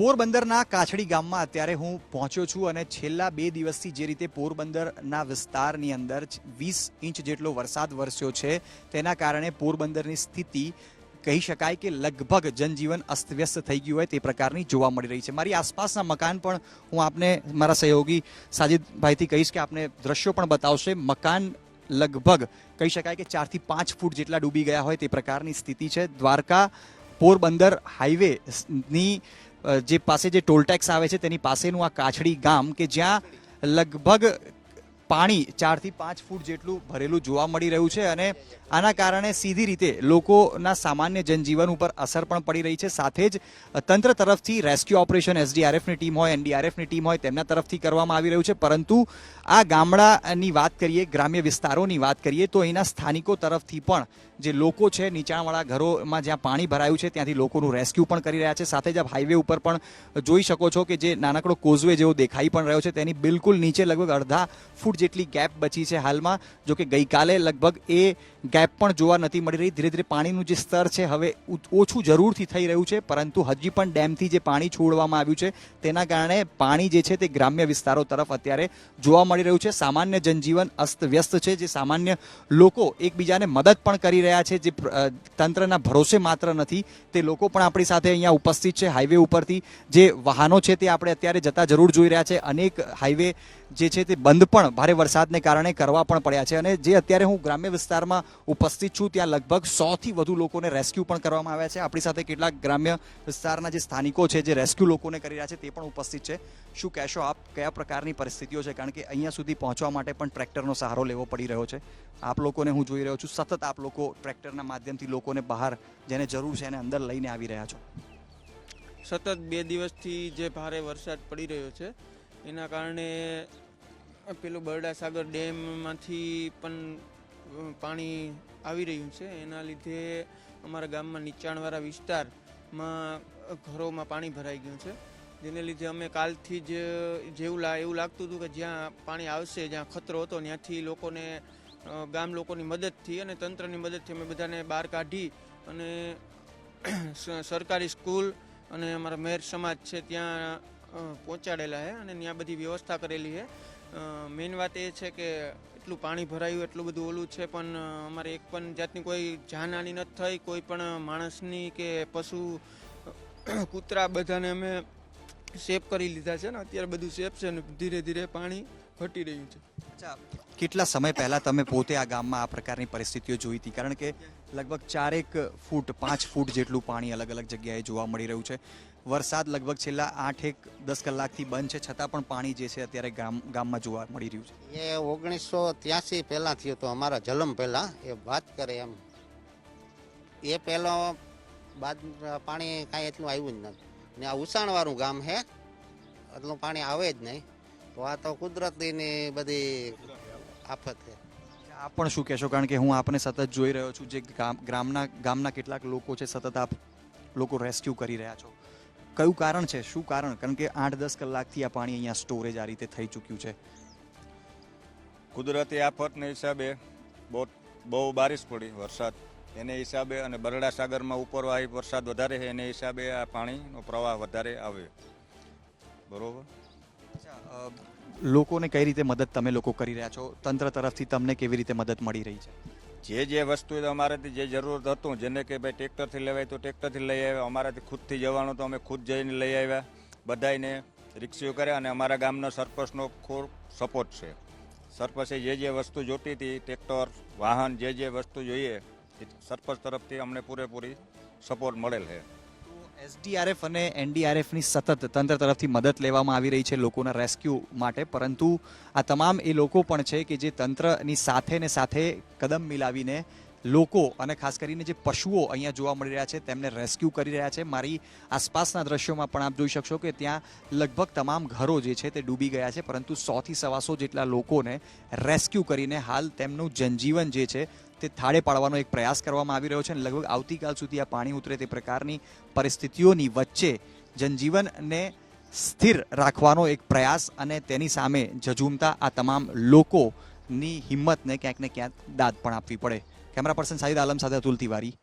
પોરબંદરના કાછડી ગામમાં અત્યારે હું પહોંચ્યો છું અને છેલ્લા બે દિવસથી જે રીતે પોરબંદરના વિસ્તારની અંદર વીસ ઇંચ જેટલો વરસાદ વરસ્યો છે, તેના કારણે પોરબંદરની સ્થિતિ કહી શકાય કે લગભગ જનજીવન અસ્તવ્યસ્ત થઈ ગયું હોય તે પ્રકારની જોવા મળી રહી છે. મારી આસપાસના મકાન પણ હું આપને, મારા સહયોગી સાજિદભાઈથી કહીશ કે આપને દ્રશ્યો પણ બતાવશે. મકાન લગભગ કહી શકાય કે ચારથી પાંચ ફૂટ જેટલા ડૂબી ગયા હોય તે પ્રકારની સ્થિતિ છે. દ્વારકા પોરબંદર હાઈવેની જે પાસે જે ટોલટેક્સ આવે છે તેની પાસેનું આ કાછડી ગામ કે જ્યાં લગભગ પાણી ચારથી પાંચ ફૂટ જેટલું ભરેલું જોવા મળી રહ્યું છે અને આના કારણે સીધી રીતે લોકોના સામાન્ય જનજીવન ઉપર અસર પણ પડી રહી છે. સાથે જ તંત્ર તરફથી રેસ્ક્યુ ઓપરેશન એસડીઆરએફની ટીમ હોય, એનડીઆરએફની ટીમ હોય, તેમના તરફથી કરવામાં આવી રહ્યું છે. પરંતુ આ ગામડાની વાત કરીએ, ગ્રામ્ય વિસ્તારોની વાત કરીએ, તો અહીંના સ્થાનિકો તરફથી પણ જે લોકો છે, નીચાણવાળા ઘરોમાં જ્યાં પાણી ભરાયું છે, ત્યાંથી લોકોનું રેસ્ક્યુ પણ કરી રહ્યા છે. સાથે જ આપ હાઈવે ઉપર પણ જોઈ શકો છો કે જે નાનકડો કોઝવે જેવો દેખાઈ પણ રહ્યો છે, તેની બિલકુલ નીચે લગભગ અડધા ફૂટ જેટલી ગેપ બચી છે હાલમાં, જો કે ગઈકાલે લગભગ એ ગેપ પણ જોવા નથી મળી રહી. ધીરે ધીરે પાણીનું જે સ્તર છે હવે ઓછું જરૂરથી થઈ રહ્યું છે, પરંતુ હજી પણ ડેમથી જે પાણી છોડવામાં આવ્યું છે, તેના કારણે પાણી જે છે તે ગ્રામ્ય વિસ્તારો તરફ અત્યારે જોવા મળી રહ્યું છે. સામાન્ય જનજીવન અસ્તવ્યસ્ત છે, જે સામાન્ય લોકો એકબીજાને મદદ પણ કરી રહ્યા છે, જે તંત્રના ભરોસે માત્ર નથી. તે લોકો પણ આપણી સાથે અહીંયા ઉપસ્થિત છે. હાઈવે ઉપરથી જે વાહનો છે તે આપણે અત્યારે જતા જરૂર જોઈ રહ્યા છે. અનેક હાઈવે જે છે તે બંધ પણ ભારે વરસાદને કારણે કરવા પણ પડ્યા છે અને જે અત્યારે હું ગ્રામ્ય વિસ્તારમાં ઉપસ્થિત છું, ત્યાં લગભગ સોથી વધુ લોકોને રેસ્ક્યુ પણ કરવામાં આવ્યા છે. આપણી સાથે કેટલાક ગ્રામ્ય વિસ્તારના જે સ્થાનિકો છે, જે રેસ્ક્યુ લોકોને કરી રહ્યા છે, તે પણ ઉપસ્થિત છે. શું કહેશો આપ? કયા પ્રકારની પરિસ્થિતિઓ છે? કારણ કે અહીંયા સુધી પહોંચવા માટે પણ ટ્રેક્ટરનો સહારો લેવો પડી રહ્યો છે. આપ લોકોને હું જોઈ રહ્યો છું, સતત આપ લોકો ટ્રેક્ટરના માધ્યમથી લોકોને બહાર જેને જરૂર છે એને અંદર લઈને આવી રહ્યા છો. સતત બે દિવસથી જે ભારે વરસાદ પડી રહ્યો છે એના કારણે પેલું બરડા સાગર ડેમમાંથી પણ પાણી આવી રહ્યું છે. એના લીધે અમારા ગામમાં નીચાણવાળા વિસ્તારમાં ઘરોમાં પાણી ભરાઈ ગયું છે. જેને લીધે અમે કાલથી જ જેવું એવું લાગતું હતું કે જ્યાં પાણી આવશે, જ્યાં ખતરો હતો, ત્યાંથી લોકોને ગામ લોકોની મદદથી અને તંત્રની મદદથી અમે બધાને બહાર કાઢી અને સરકારી સ્કૂલ અને અમારા મેર સમાજ છે ત્યાં પહોંચાડેલા છે અને ત્યાં બધી વ્યવસ્થા કરેલી છે મેઇન વાત એ છે કે એટલું પાણી ભરાયું એટલું બધું ઓલું છે પણ અમારે એક પણ જાતની કોઈ જાનહાની નથી થઈ. કોઈ પણ માણસની કે પશુ કૂતરા બધાને અમે સેફ કરી લીધા છે ને અત્યારે બધું સેફ છે ને ધીરે ધીરે પાણી ઘટી રહ્યું છે. અચ્છા. કેટલા સમય પહેલા તમે પોતે આ ગામમાં આ પ્રકારની પરિસ્થિતિઓ જોઈ હતી? કારણ કે લગભગ ચારેક ફૂટ પાંચ ફૂટ જેટલું પાણી અલગ અલગ જગ્યાએ જોવા મળી રહ્યું છે. વરસાદ લગભગ છેલ્લા આઠ એક દસ કલાકથી બંધ છે છતાં પણ પાણી જે છે અત્યારે ગામ ગામમાં જોવા મળી રહ્યું છે. એ ઓગણીસો ત્યાસી પહેલાં થયો હતો અમારા જલમ પહેલાં એ વાત કરે એમ. એ પહેલો બાદ પાણી કાંઈ એટલું આવ્યું જ નથી. ને આ ઉસાણવાળું ગામ છે એટલું પાણી આવે જ નહીં. તો આ તો કુદરતીની બધી આફત છે. આપ પણ શું કહેશો? કારણ કે હું આપને સતત જોઈ રહ્યો છું જે ગામ ગ્રામના ગામના કેટલાક લોકો છે સતત આપ લોકો રેસ્ક્યુ કરી રહ્યા છો. કયું કારણ છે? શું કારણ? કારણ કે આઠ દસ કલાકથી આ પાણી અહીંયા સ્ટોરેજ આ રીતે થઈ ચૂક્યું છે. કુદરતી આફતને હિસાબે બહુ બહુ બારિશ પડી વરસાદ. એને હિસાબે અને બરડા સાગરમાં ઉપરવાહી વરસાદ વધારે છે એને હિસાબે આ પાણીનો પ્રવાહ વધારે આવે. બરોબર? લોકોને કઈ રીતે મદદ તમે લોકો કરી રહ્યા છો? તંત્ર તરફથી તમને કેવી રીતે મદદ મળી રહી છે? જે જે વસ્તુ અમારાથી જે જરૂરત હતું, જેને કે ભાઈ ટ્રેક્ટરથી લેવાય તો ટ્રેક્ટરથી લઈ આવ્યા, અમારાથી ખુદથી જવાનું તો અમે ખુદ જઈને લઈ આવ્યા બધાને રિક્ષીઓ કર્યા અને અમારા ગામનો સરપંચનો ખૂબ સપોર્ટ છે. સરપંચે જે જે વસ્તુ જોતી હતી, ટ્રેક્ટર, વાહન, જે જે વસ્તુ જોઈએ સરપંચ તરફથી અમને પૂરેપૂરી સપોર્ટ મળેલ છે. એસડીઆરએફ અને એનડીઆરએફની સતત તંત્ર તરફથી મદદ લેવામાં આવી રહી છે લોકોના રેસ્ક્યુ માટે. પરંતુ આ તમામ એ લોકો પણ છે કે જે તંત્રની સાથે ને સાથે કદમ મિલાવીને લોકો અને ખાસ કરીને જે પશુઓ અહીંયા જોવા મળી રહ્યા છે તેમને રેસ્ક્યુ કરી રહ્યા છે. મારી આસપાસના દ્રશ્યોમાં પણ આપ જોઈ શકશો કે ત્યાં લગભગ તમામ ઘરો જે છે તે ડૂબી ગયા છે. પરંતુ સોથી સવાસો જેટલા લોકોને રેસ્ક્યુ કરીને હાલ તેમનું જનજીવન જે છે તે થાળે પાડવાનો એક પ્રયાસ કરવામાં આવી રહ્યો છે અને લગભગ આવતીકાલ સુધી આ પાણી ઉતરે તે પ્રકારની પરિસ્થિતિઓની વચ્ચે જનજીવનને સ્થિર રાખવાનો એક પ્રયાસ અને તેની સામે ઝઝૂમતા આ તમામ લોકોની હિંમતને ક્યાંક ને ક્યાંક દાદ પણ આપવી પડે. કેમેરા પર્સન સાહિદ આલમ સાથે અતુલ તિવારી.